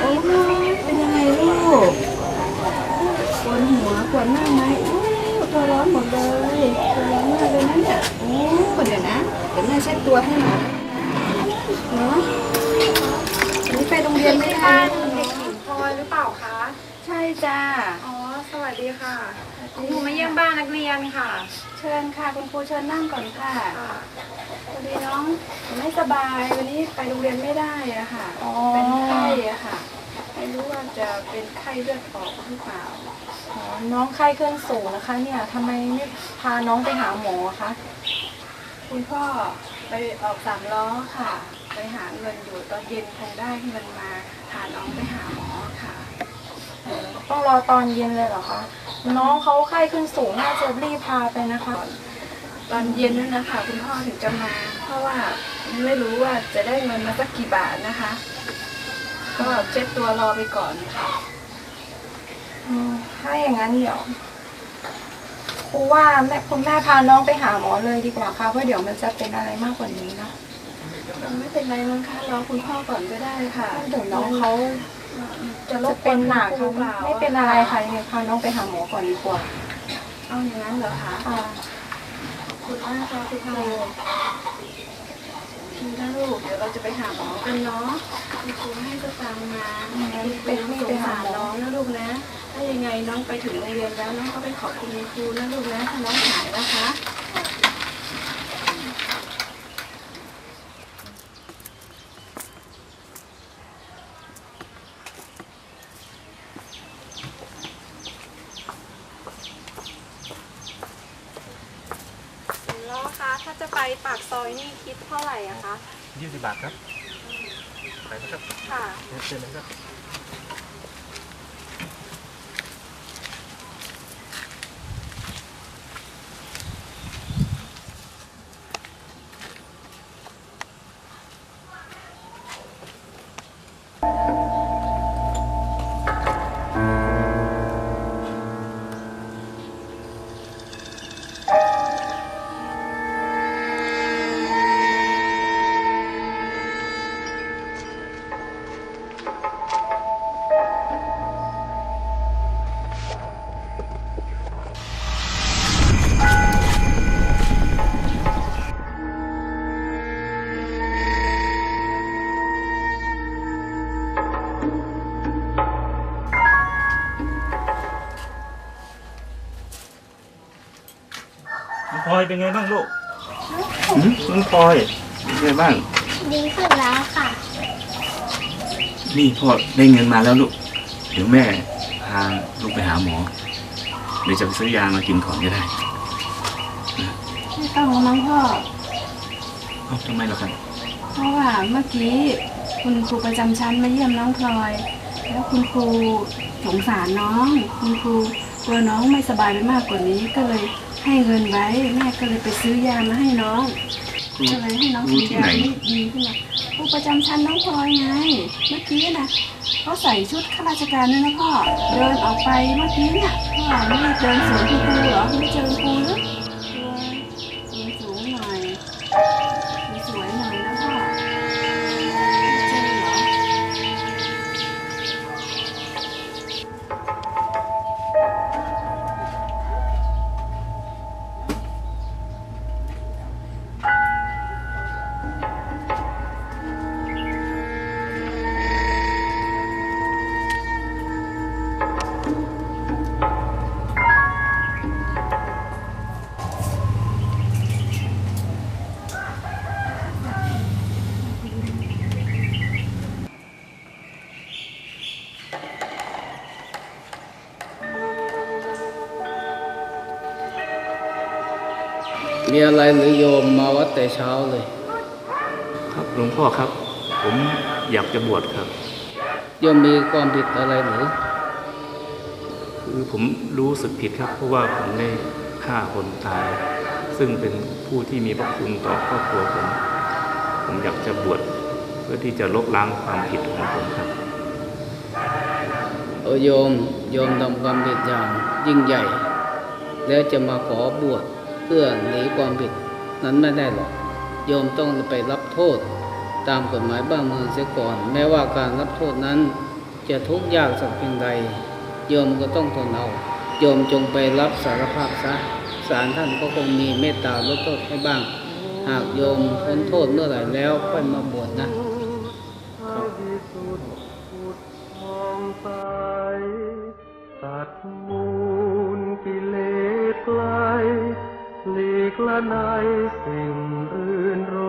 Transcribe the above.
โอ้ยเป็นยังไงลูกปวดหัวปวดหน้าไหมอู้ตัวร้อนหมดเลยตัวร้อนมากเลยนะเนี่ยโอ้เดี๋ยวนะ เดี๋ยวแม่เช็ดตัวให้หน่อยเนาะวันนี้ไปโรงเรียนไม่ได้ ใช่จ้า อ๋อ สวัสดีค่ะคุณครูมาเยี่ยมบ้านนักเรียนค่ะ เชิญค่ะ คุณครูเชิญนั่งก่อนค่ะค่ะพอดีน้องไม่สบาย วันนี้ไปโรงเรียนไม่ได้อะค่ะอ๋อเป็นไข้อะค่ะ ไม่รู้ว่าจะเป็นไข้เลือดออกหรือเปล่า อ๋อ น้องไข้ขึ้นสูงนะคะ เนี่ยทำไมไม่พาน้องไปหาหมอคะ คุณพ่อไปออกสามล้อค่ะ ไปหาเงินอยู่ตอนเย็นคงได้เงินมาพาน้องไปหาหมอค่ะ ต้องรอตอนเย็นเลยเหรอคะ น้องเขาไข้ขึ้นสูงน่าจะรีบพาไปนะคะ ตอนเย็นนั่นนะคะคุณพ่อถึงจะมา เพราะว่าไม่รู้ว่าจะได้เงินมาสักกี่บาทนะคะ ก็เช็ดตัวรอไปก่อนค่ะอืมถ้าอย่างนั้นเดี๋ยวครูว่าแม่คุณแม่พาน้องไปหาหมอเลยดีกว่าค่ะเพราะเดี๋ยวมันจะเป็นอะไรมากกว่านี้นะไม่เป็นไรมั้งคะรอคุณพ่อก่อนก็ได้ค่ะ เดี๋ยวน้องเขา จะรจะบกวเป็นหนักคุณครูค่ะเปล่าไม่เป็นอะไรค่ะยังไงพาน้องไปหาหมอก่อนดีกว่า เอาอย่างนั้นเหรอคะค่ะคุณมากค่ะคุณครูทีนะลูกเดี๋ยวเราจะไปหาหมอกันเนาะคุณครูให้สตางค์มาเป็นสงสารน้องนะลูกนะ ถ้ายังไงน้องไปถึงโรงเรียนแล้วน้องก็ไปขอบคุณคุณครูนะลูกนะถ้าน้องหายนะคะ ล้อคะถ้า จะไปปากซอยนี่คิดเท่าไหร่อะคะยี่สิบบาทครับ ไปนะครับค่ะ เชิญเลยครับ องพลอยเป็นไงบ้างลูกหืมน้องพลอยเป็นไงบ้าง ดีขึ้นแล้วค่ะ นี่พ่อได้เงินมาแล้วลูก เดี๋ยวแม่พาลูกไปหาหมอ เดี๋ยวจะไปซื้อยามากินก่อนก็ได้ไม่ต้องแล้วมั้งพ่อเอ้าทำไมล่ะครับ เพราะว่าเมื่อกี้คุณครูประจำชั้นมาเยี่ยมน้องพลอย แล้วคุณครูสงสารน้อง คุณครูกลัวน้องไม่สบายไปมากกว่านี้ก็เลย ให้เงินไว้แม่ก็เลยไปซื้อยามาให้น้องครูก็เลยให้น้องครูกินที่ยาไหนที่ดีขึ้นมาครูประจำชั้นน้องพลอยไง เมื่อกี้นะเขาใส่ชุดข้าราชการด้วยนะพ่อ เดินออกไปเมื่อกี้เนี่ยพ่อไม่ได้เดินสวนคุณครูเหรอไม่เจอคุณครูหรือ มีอะไรหรือโยมมาวัดแต่เช้าเลย ครับหลวงพ่อครับ ผมอยากจะบวชครับโยมมีความผิดอะไรหรือคือผมรู้สึกผิดครับ เพราะว่าผมได้ฆ่าคนตาย ซึ่งเป็นผู้ที่มีพระคุณต่อครอบครัวผม ผมอยากจะบวชเพื่อที่จะลบล้างความผิดของผมครับโอโยมโยมทำความผิดอย่างยิ่งใหญ่ แล้วจะมาขอบวชเพื่อหนีความผิดนั้นไม่ได้หรอกโยมต้องไปรับโทษ ตามกฎหมายบ้านเมืองเสียก่อน แม้ว่าการรับโทษนั้น จะทุกข์ยากสักเพียงใด โยมก็ต้องทนเอาโยมจงไปรับสารภาพซะศาลท่านก็คงมีเมตตาลดโทษให้บ้าง หากโยมพ้นโทษเมื่อไหร่แล้วค่อยมาบวชนะ ខ្លះណៃសិមអឿនរ